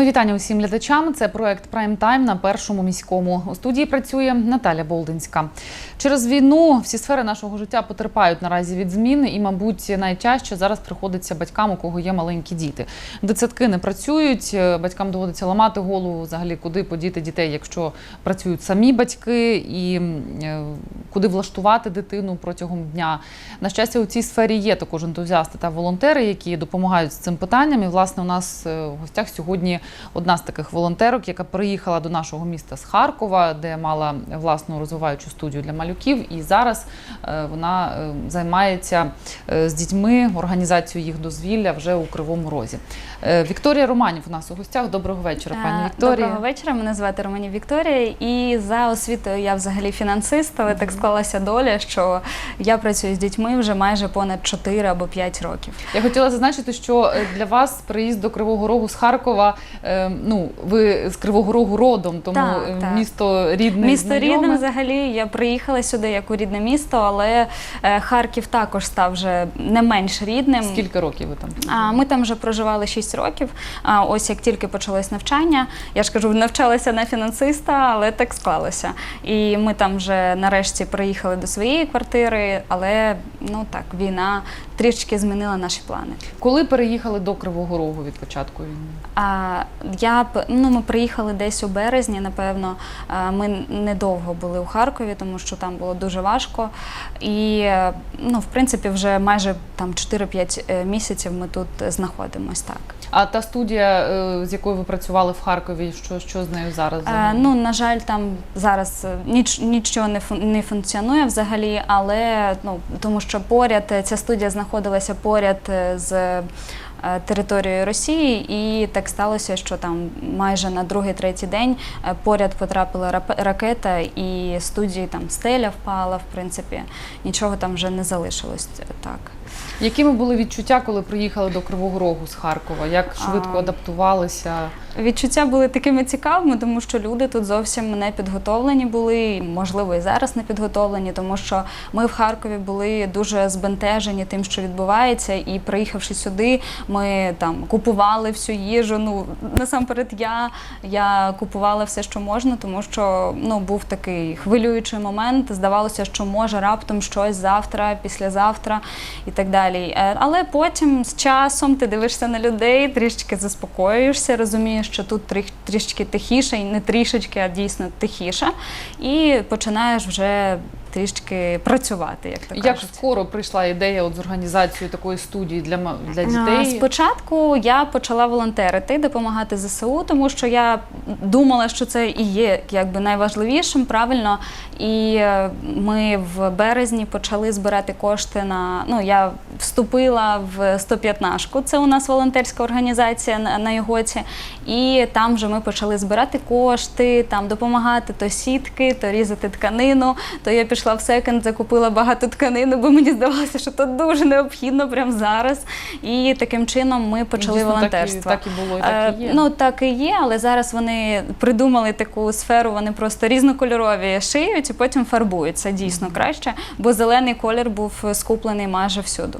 Мої вітання усім глядачам. Це проект Прайм Тайм на першому міському. У студії працює Наталя Болдинська. Через війну всі сфери нашого життя потерпають наразі від змін, і, мабуть, найтяжче зараз приходиться батькам, у кого є маленькі діти. Дитсадки не працюють. е, Батькам доводиться ламати голову взагалі, куди подіти дітей, якщо працюють самі батьки, і е, куди влаштувати дитину протягом дня. На щастя, у цій сфері є також ентузіасти та волонтери, які допомагають з цим питанням. І власне у нас е, в гостях сьогодні одна з таких волонтерок, яка приїхала до нашого міста з Харкова, де мала власну розвиваючу студію для малюків. І зараз е, вона е, займається е, з дітьми організацією їх дозвілля вже у Кривому Розі. Вікторія Романів у нас у гостях. Доброго вечора, пані Вікторія. Доброго вечора. Мене звати Романів Вікторія. І за освітою я взагалі фінансист, але так склалася доля, що я працюю з дітьми вже майже понад 4 або 5 років. Я хотіла зазначити, що для вас приїзд до Кривого Рогу з Харкова. Е, Ну, ви з Кривого Рогу родом, тому Так, е, так. місто рідне. Місто знайоме. рідне взагалі. Я приїхала сюди як у рідне місто, але е, Харків також став вже не менш рідним. Скільки років ви там? А, Ми там вже проживали 6 років. А ось як тільки почалось навчання, я ж кажу, навчалася на фінансиста, але так склалося. І ми там вже нарешті приїхали до своєї квартири, але ну так, війна трішки змінила наші плани. Коли переїхали до Кривого Рогу від початку війни? А я б- ну ми приїхали десь у березні. Напевно, ми недовго були у Харкові, тому що там було дуже важко. І е, ну, в принципі, вже майже там 4-5 е, місяців ми тут знаходимось так. А та студія, е, з якою ви працювали в Харкові, що, що з нею зараз? Е, ну, на жаль, там зараз е, ніч, нічого не, фун- не функціонує взагалі, але ну, тому що поряд е, ця студія знаходилася поряд е, з е, територією Росії, і так сталося, що там майже на другий-третій день е, поряд потрапила рап- ракета, і студії там стеля впала, в принципі, нічого там вже не залишилось. е, Так. Якими були відчуття, коли приїхали до Кривого Рогу з Харкова? Як швидко А, адаптувалися? Відчуття були такими цікавими, тому що люди тут зовсім не підготовлені були, можливо, і зараз не підготовлені, тому що ми в Харкові були дуже збентежені тим, що відбувається, і приїхавши сюди, ми там купували всю їжу. Ну насамперед, я, я купувала все, що можна, тому що ну був такий хвилюючий момент. Здавалося, що може раптом щось завтра, післязавтра і так далі. Е, Але потім з часом ти дивишся на людей, трішечки заспокоюєшся, розумієш, що тут трішечки тихіше, і не трішечки, а дійсно тихіше, і починаєш вже трішки працювати, як то Як кажуть. скоро прийшла ідея от з організацією такої студії для, для дітей? Спочатку я почала волонтерити, допомагати ЗСУ, тому що я думала, що це і є якби найважливішим, правильно. І е, ми в березні почали збирати кошти на ну я вступила в 115-ку, Це у нас волонтерська організація на, на Йогоці. І там вже ми почали збирати кошти, там допомагати то сітки, то різати тканину. То я пішла в секонд, закупила багато тканини, бо мені здавалося, що то дуже необхідно прямо зараз. І таким чином ми почали Дійсно, волонтерство. Так і, так і було, і так і є. Е, Ну так і є, але зараз вони придумали таку сферу, вони просто різнокольорові шиють і потім фарбують. Це дійсно краще, бо зелений колір був скуплений майже всюди.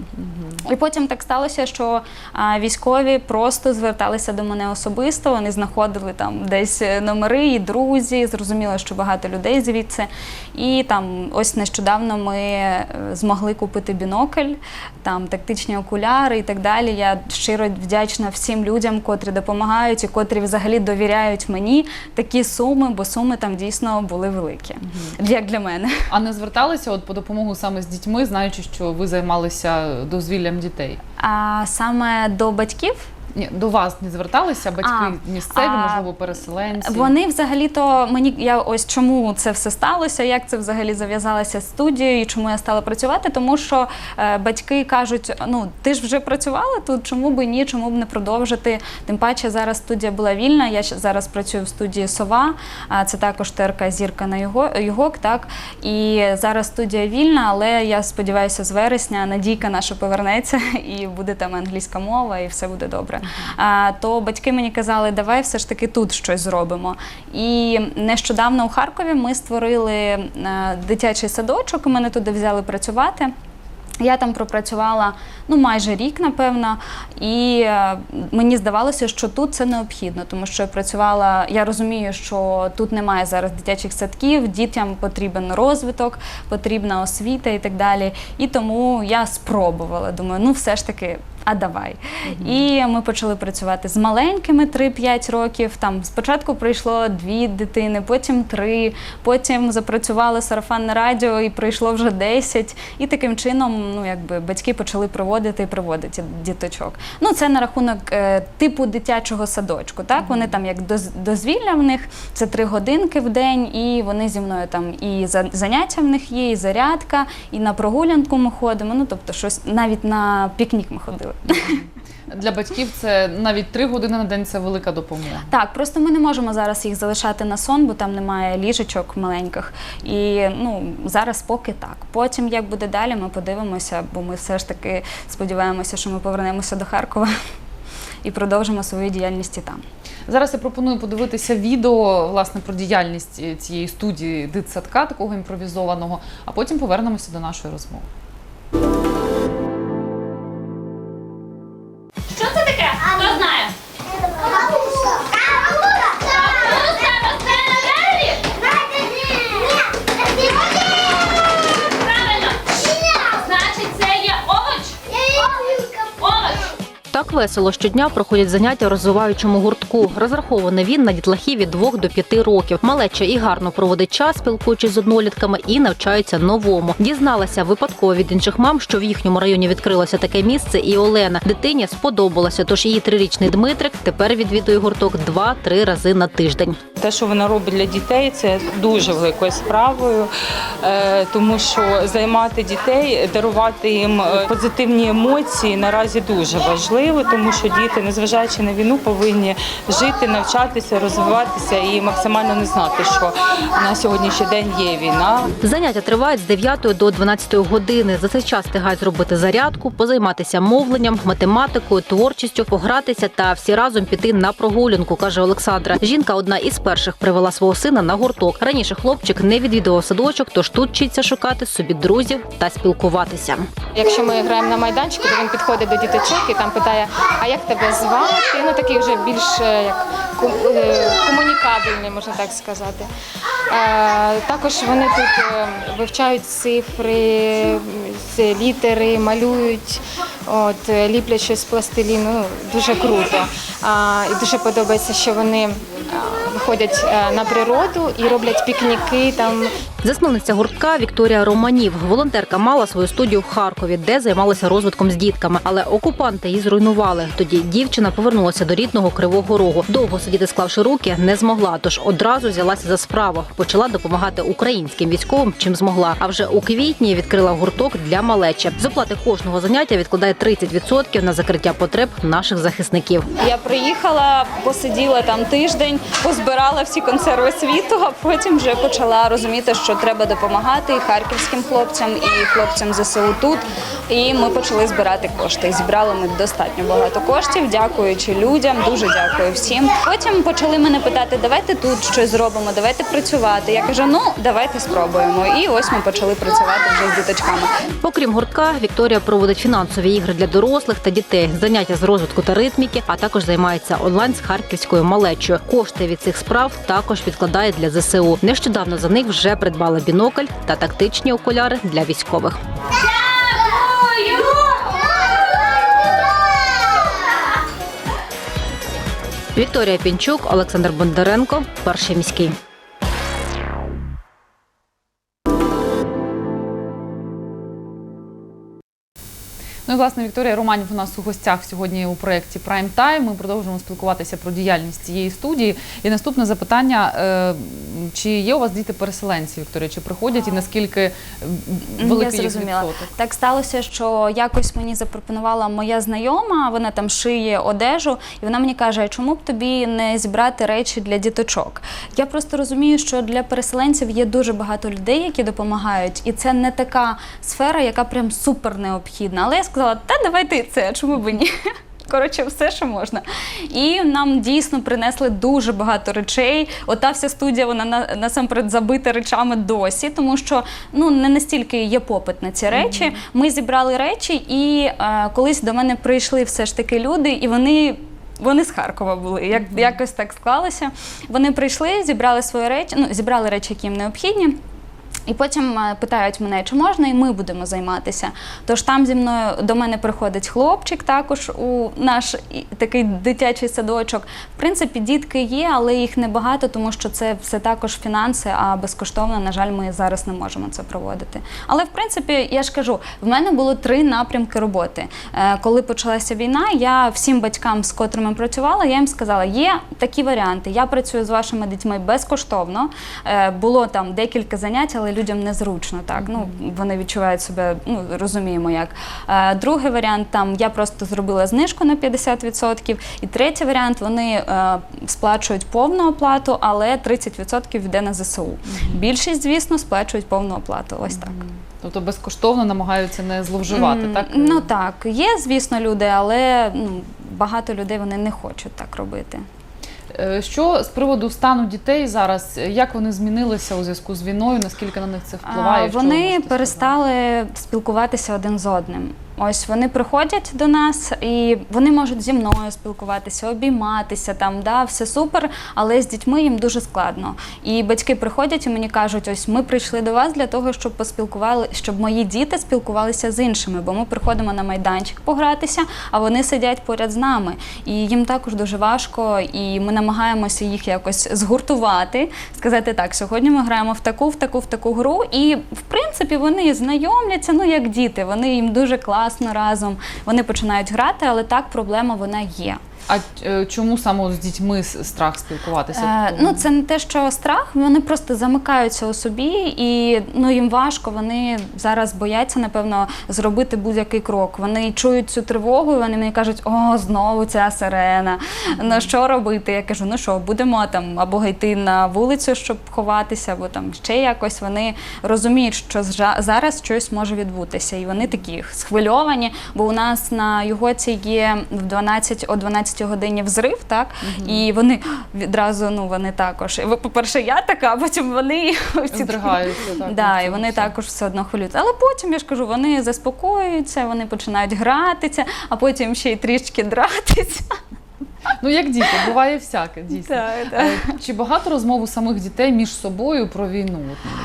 І потім так сталося, що а, військові просто зверталися до мене особисто. Вони знаходили там десь номери і друзі. Зрозуміло, що багато людей звідси. І там ось нещодавно ми е, змогли купити бінокль, там тактичні окуляри і так далі. Я щиро вдячна всім людям, котрі допомагають і котрі взагалі довіряють мені такі суми, бо суми там дійсно були великі. Як для мене. А не зверталися от по допомогу саме з дітьми, знаючи, що ви займалися дозвіллям дітей? А саме до батьків Ні, до вас не зверталися батьки А, місцеві, а, можливо, переселенці? Вони взагалі-то мені я ось чому це все сталося, як це взагалі зав'язалося з студією, і чому я стала працювати, тому що е, батьки кажуть: ну ти ж вже працювала тут, чому б ні, чому б не продовжити. Тим паче зараз студія була вільна. Я зараз працюю в студії Сова, а це також ТРК Зірка на його Югок, так і зараз студія вільна, але я сподіваюся, з вересня Надійка наша повернеться і буде там англійська мова, і все буде добре. А, то батьки мені казали, давай все ж таки тут щось зробимо. І нещодавно у Харкові ми створили е, дитячий садочок, мене туди взяли працювати. Я там пропрацювала ну майже рік, напевно, і е, мені здавалося, що тут це необхідно, тому що я працювала. Я розумію, що тут немає зараз дитячих садків, дітям потрібен розвиток, потрібна освіта і так далі. І тому я спробувала. Думаю, ну все ж таки. А давай. І ми почали працювати з маленькими 3-5 років. Там спочатку прийшло дві дитини, потім три, потім запрацювало сарафанне радіо і прийшло вже 10. І таким чином, ну якби батьки почали проводити і проводити діточок. Ну це на рахунок е, типу дитячого садочку. Так вони там як доз- дозвілля в них це три годинки в день, і вони зі мною там і за- заняття в них є, і зарядка, і на прогулянку ми ходимо. Ну тобто, щось навіть на пікнік ми ходили. Для батьків це навіть три години на день це велика допомога. Так, просто ми не можемо зараз їх залишати на сон, бо там немає ліжечок маленьких. І ну зараз поки так. Потім, як буде далі, ми подивимося, бо ми все ж таки сподіваємося, що ми повернемося до Харкова і продовжимо свою діяльність і там. Зараз я пропоную подивитися відео власне про діяльність цієї студії дитсадка, такого імпровізованого, а потім повернемося до нашої розмови. Так весело щодня проходять заняття розвиваючому гуртку. Розрахований він на дітлахів від 2 до 5 років. Малеча і гарно проводить час, спілкуючись з однолітками, і навчається новому. Дізналася випадково від інших мам, що в їхньому районі відкрилося таке місце, і Олена дитині сподобалося. Тож її трирічний Дмитрик тепер відвідує гурток 2-3 рази на тиждень. Те, що вона робить для дітей, це дуже великою справою, е, тому що займати дітей, дарувати їм е, позитивні емоції наразі дуже важливо, тому що діти, незважаючи на війну, повинні жити, навчатися, розвиватися і максимально не знати, що на сьогоднішній день є війна. Заняття тривають з 9 до 12 години. За цей час встигають зробити зарядку, позайматися мовленням, математикою, творчістю, погратися та всі разом піти на прогулянку, каже Олександра. Жінка одна із перших привела свого сина на гурток. Раніше хлопчик не відвідував садочок, тож тут вчиться шукати собі друзів та спілкуватися. Якщо ми граємо на майданчику, то він підходить до діточок і там питає, а як тебе звати? Ну такий вже більш е, як е, комунікабельний, можна так сказати. Е, Також вони тут вивчають цифри, літери, малюють, от, ліплять щось з пластиліну. Ну, Дуже круто. І дуже подобається, що вони виходять на природу і роблять пікніки там Засновниця гуртка Вікторія Романів. Волонтерка мала свою студію в Харкові, де займалася розвитком з дітками. Але окупанти її зруйнували. Тоді дівчина повернулася до рідного Кривого Рогу. Довго сидіти, склавши руки, не змогла. Тож одразу взялася за справу. Почала допомагати українським військовим, чим змогла. А вже у квітні відкрила гурток для малечі. З оплати кожного заняття відкладає 30% на закриття потреб наших захисників. Я приїхала, посиділа там тиждень, позбирала всі консерви світу, а потім вже почала розуміти, що треба допомагати і харківським хлопцям, і хлопцям ЗСУ тут. І ми почали збирати кошти. Зібрали ми достатньо багато коштів, дякуючи людям. Дуже дякую всім. Потім почали мене питати, давайте тут щось зробимо, давайте працювати. Я кажу, ну давайте спробуємо. І ось ми почали працювати вже з діточками. Окрім гуртка, Вікторія проводить фінансові ігри для дорослих та дітей, заняття з розвитку та ритміки, а також займається онлайн з харківською малечою. Кошти від цих справ також відкладає для ЗСУ. Нещодавно за них вже придбала бінокль та тактичні окуляри для військових. Вікторія Пінчук, Олександр Бондаренко, перший міський. Ну і власне Вікторія Романів у нас у гостях сьогодні у проєкті Прайм Тайм. Ми продовжуємо спілкуватися про діяльність цієї студії. І наступне запитання: е, чи є у вас діти-переселенці, Вікторія? Чи приходять і наскільки великий Я їх відсоток? Так сталося, що якось мені запропонувала моя знайома, вона там шиє одежу, і вона мені каже: чому б тобі не зібрати речі для діточок? Я просто розумію, що для переселенців є дуже багато людей, які допомагають, і це не така сфера, яка прям супер необхідна. Але я сказала, та давайте це, чому б ні? Коротше, все, що можна. І нам дійсно принесли дуже багато речей. Ота вся студія, вона на- насамперед забита речами досі, тому що ну не настільки є попит на ці речі. Ми зібрали речі, і е, колись до мене прийшли все ж таки люди, і вони. Вони з Харкова були, як якось так склалося. Вони прийшли, зібрали свої речі, ну зібрали речі, які їм необхідні. І потім е, питають мене, чи можна, і ми будемо займатися. Тож там зі мною до мене приходить хлопчик, також у наш такий дитячий садочок. В принципі, дітки є, але їх небагато, тому що це все також фінанси, а безкоштовно, на жаль, ми зараз не можемо це проводити. Але в принципі, я ж кажу, в мене було три напрямки роботи. Е, Коли почалася війна, я всім батькам, з котрими працювала, я їм сказала, є такі варіанти. Я працюю з вашими дітьми безкоштовно. Е, Було там декілька занять, але людям незручно. Так ну вони відчувають себе, ну розуміємо як. Е, Другий варіант там я просто зробила знижку на 50%. І третій варіант вони е, сплачують повну оплату, але 30% йде на ЗСУ. Більшість, звісно, сплачують повну оплату. Ось так. Тобто безкоштовно намагаються не зловживати, так? Ну так, є, звісно, люди, але ну, багато людей вони не хочуть так робити. Е, Що з приводу стану дітей зараз? Як вони змінилися у зв'язку з війною? Наскільки на них це впливає? А, Вони перестали спілкуватися один з одним. Ось вони приходять до нас і вони можуть зі мною спілкуватися, обійматися там, да, все супер, але з дітьми їм дуже складно. І батьки приходять і мені кажуть: ось ми прийшли до вас для того, щоб поспілкували, щоб мої діти спілкувалися з іншими, бо ми приходимо на майданчик погратися, а вони сидять поряд з нами. І їм також дуже важко, і ми намагаємося їх якось згуртувати, сказати так, сьогодні ми граємо в таку, в таку, в таку гру. І в принципі вони знайомляться, ну як діти, вони їм дуже класно разом. Вони починають грати, але так проблема вона є. А е, чому саме з дітьми страх спілкуватися? Е, ну, це не те, що страх, вони просто замикаються у собі, і ну їм важко. Вони зараз бояться, напевно, зробити будь-який крок. Вони чують цю тривогу, і вони мені кажуть, о, знову ця сирена. Ну що робити? Я кажу, ну що, будемо там або йти на вулицю, щоб ховатися, або там ще якось. Вони розуміють, що зараз щось може відбутися, і вони такі схвильовані, бо у нас на Югоці є в 12, о 12 годині взрив, так? І вони відразу, ну вони також. По-перше, я така, а потім вони всі так, Да, і вони також все одно хвилюються. Але потім я ж кажу, вони заспокоюються, вони починають гратися, а потім ще й трішки дратися. Ну як діти, буває всяке, дійсно. Так, так. Е, Чи багато розмов у самих дітей між собою про війну?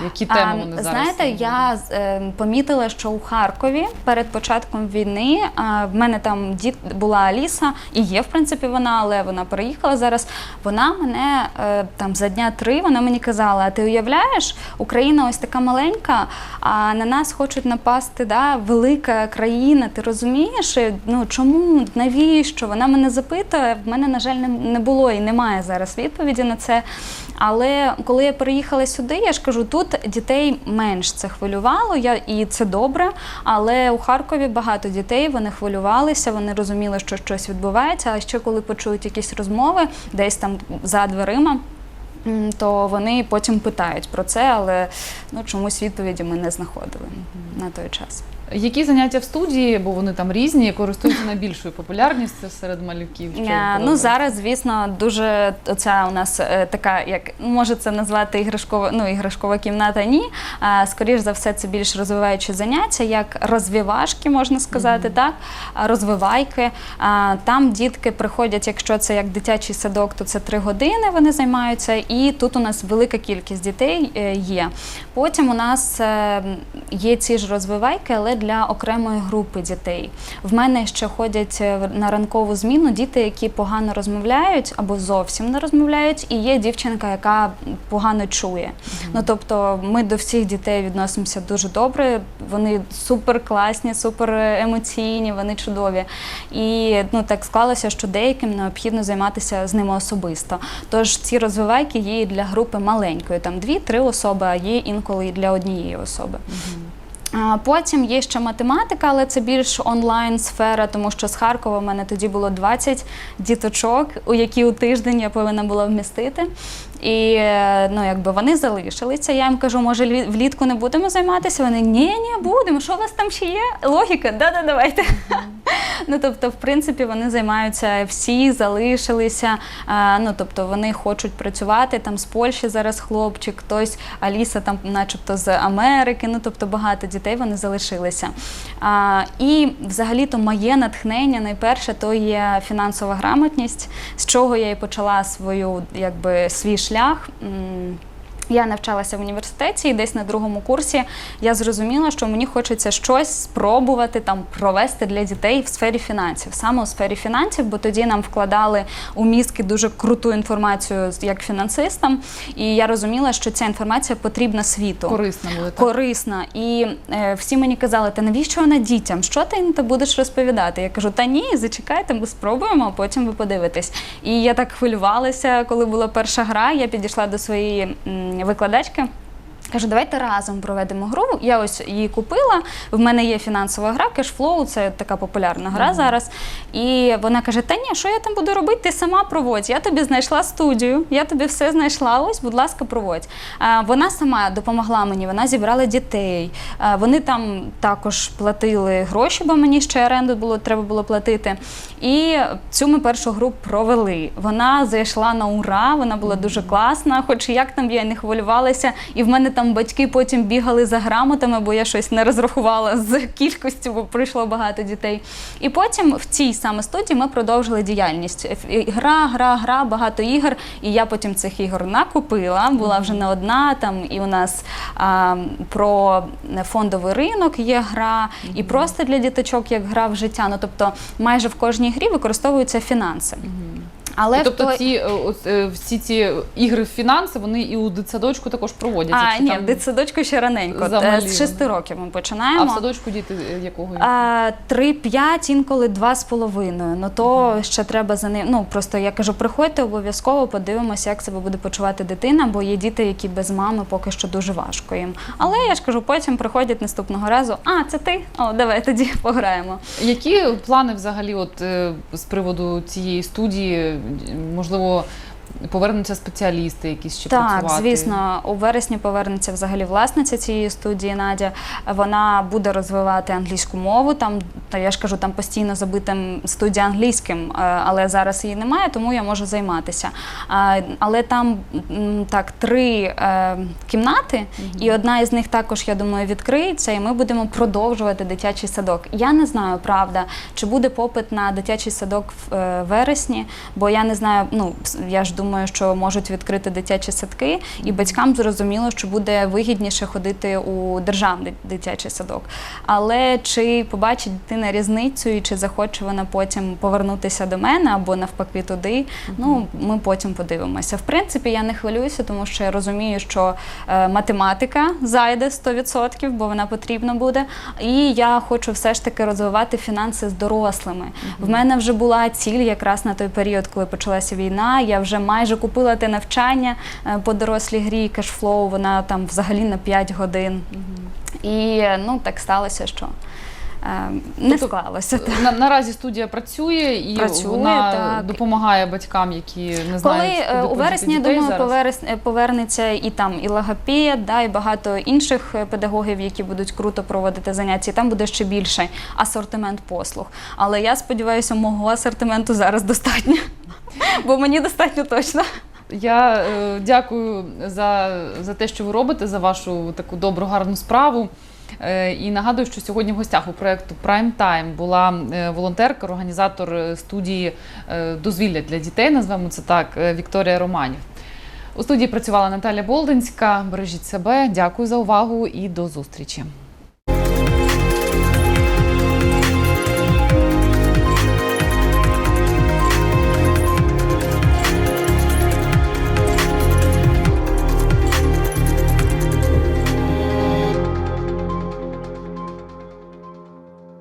Які теми А, вони зараз? Знаєте, я е, помітила, що у Харкові перед початком війни а, в мене там діт була Аліса, і є в принципі вона, але вона переїхала зараз. Вона мене е, там за дня три вона мені казала: а ти уявляєш, Україна ось така маленька, а на нас хочуть напасти да, велика країна. Ти розумієш? Ну чому навіщо? Вона мене запитує. В мене, на жаль, не було і немає зараз відповіді на це. Але коли я переїхала сюди, я ж кажу, тут дітей менш це хвилювало, я, і це добре. Але у Харкові багато дітей вони хвилювалися, вони розуміли, що щось відбувається. А ще коли почують якісь розмови десь там за дверима. То вони потім питають про це, але ну чомусь відповіді ми не знаходили на той час. Які заняття в студії, бо вони там різні, користуються найбільшою популярністю серед малюків? Е, Ну зараз, звісно, дуже оця у нас е, така, як може це назвати іграшкова, ну іграшкова кімната. Ні. А, скоріш за все, це більш розвиваючі заняття, як розвивашки, можна сказати, так розвивайки. Там дітки приходять, якщо це як дитячий садок, то це три години вони займаються, і тут у нас велика кількість дітей е, є. Потім у нас е, є ці ж розвивайки, але для окремої групи дітей. В мене ще ходять е, на ранкову зміну діти, які погано розмовляють або зовсім не розмовляють, і є дівчинка, яка погано чує. Ну тобто ми до всіх дітей відносимося дуже добре. Вони супер класні, супер емоційні, вони чудові. І ну так склалося, що деяким необхідно займатися з ними особисто. Тож ці розвивайки є і для групи маленької, там дві-три особи, а є інколи і для однієї особи. А Потім є ще математика, але це більш онлайн сфера, тому що з Харкова в мене тоді було 20 діточок, у які у тиждень я повинна була вмістити. І е, ну, якби вони залишилися. Я їм кажу, може лі- влітку не будемо займатися. Вони ні, ні, будемо. Що у вас там ще є? Логіка? Да-да, давайте. Ну тобто, в принципі, вони займаються всі, залишилися. Ну тобто, вони хочуть працювати там з Польщі зараз хлопчик, хтось Аліса, там, начебто, з Америки. Ну тобто багато дітей вони залишилися. І взагалі-то моє натхнення найперше то є фінансова грамотність, з чого я і почала свою якби свій шлях. Я навчалася в університеті, і десь на другому курсі я зрозуміла, що мені хочеться щось спробувати там провести для дітей в сфері фінансів, саме у сфері фінансів, бо тоді нам вкладали у мізки дуже круту інформацію як фінансистам, і я розуміла, що ця інформація потрібна світу. Корисна буде так. Корисна. І е, всі мені казали, та навіщо вона дітям? Що ти їм будеш розповідати? Я кажу, та ні, зачекайте, ми спробуємо, а потім ви подивитесь. І я так хвилювалася, коли була перша гра. Я підійшла до своєї викладачки. Кажу, давайте разом проведемо гру. Я ось її купила. В мене є фінансова гра, кешфлоу, це така популярна гра зараз. І вона каже: Та ні, що я там буду робити? Ти сама проводь. Я тобі знайшла студію, я тобі все знайшла. Ось, будь ласка, проводь. А, Вона сама допомогла мені, вона зібрала дітей. А, Вони там також платили гроші, бо мені ще оренду було треба було платити. І цю ми першу гру провели. Вона зайшла на ура, вона була дуже класна, хоч як там я не хвилювалася, і в мене там батьки потім бігали за грамотами, бо я щось не розрахувала з кількістю, бо прийшло багато дітей. І потім в цій саме студії ми продовжили діяльність. Гра, гра, гра, багато ігор. І я потім цих ігор накупила. Була вже не одна. Там і у нас а, про фондовий ринок є гра, і просто для діточок як гра в життя. Ну тобто, майже в кожній грі використовуються фінанси. Але тобто той- ці е, ось, е, всі ці ігри в фінанси вони і у дитсадочку також проводяться. а, чи ні, там- в дитсадочку ще раненько. Е, З шести років ми а починаємо. в садочку діти якого віку? А, Три-п'ять, інколи два з половиною. Ну то ще треба за ним. Ну просто я кажу, приходьте обов'язково, подивимося, як себе буде почувати дитина, бо є діти, які без мами поки що дуже важко їм. Але я ж кажу, потім приходять наступного разу. А, це ти? О, давай тоді пограємо. Які плани взагалі, от з приводу цієї студії? Можливо, повернуться спеціалісти, якісь ще Так, працювати? звісно, у вересні повернеться взагалі власниця цієї студії Надя. Вона буде розвивати англійську мову. Там та я ж кажу, там постійно забита студія англійським, е, але зараз її немає, тому я можу займатися. Але там так три е, кімнати, і одна із них також, я думаю, відкриється, і ми будемо продовжувати дитячий садок. Я не знаю, правда, чи буде попит на дитячий садок в е, вересні, бо я не знаю, ну я ж думаю, що можуть відкрити дитячі садки, і батькам зрозуміло, що буде вигідніше ходити у державний дитячий садок. Але чи побачить дитина різницю, і чи захоче вона потім повернутися до мене або навпаки туди, ну ми потім подивимося. В принципі, я не хвилююся, тому що я розумію, що е, математика зайде 100%, бо вона потрібна буде. І я хочу все ж таки розвивати фінанси з дорослими. В мене вже була ціль якраз на той період, коли почалася війна. Я вже майже купила те навчання е, по дорослій грі кешфлоу. Вона там взагалі на 5 годин. І ну так сталося, що е, не Тобто, склалося. так. На, наразі студія працює і Працює, вона так. допомагає батькам, які не Коли знають, е, куди у вересні, я думаю, зараз. е, повернеться і там і логопед, да, і багато інших е, педагогів, які будуть круто проводити заняття. І там буде ще більший асортимент послуг. Але я сподіваюся, мого асортименту зараз достатньо, бо мені достатньо точно. Я е, дякую за, за те, що ви робите, за вашу таку добру, гарну справу. Е, і нагадую, що сьогодні в гостях у проєкту Prime Time була е, волонтерка, організатор студії е, дозвілля для дітей, назвемо це так, Вікторія Романів. У студії працювала Наталя Болдинська. Бережіть себе. Дякую за увагу і до зустрічі.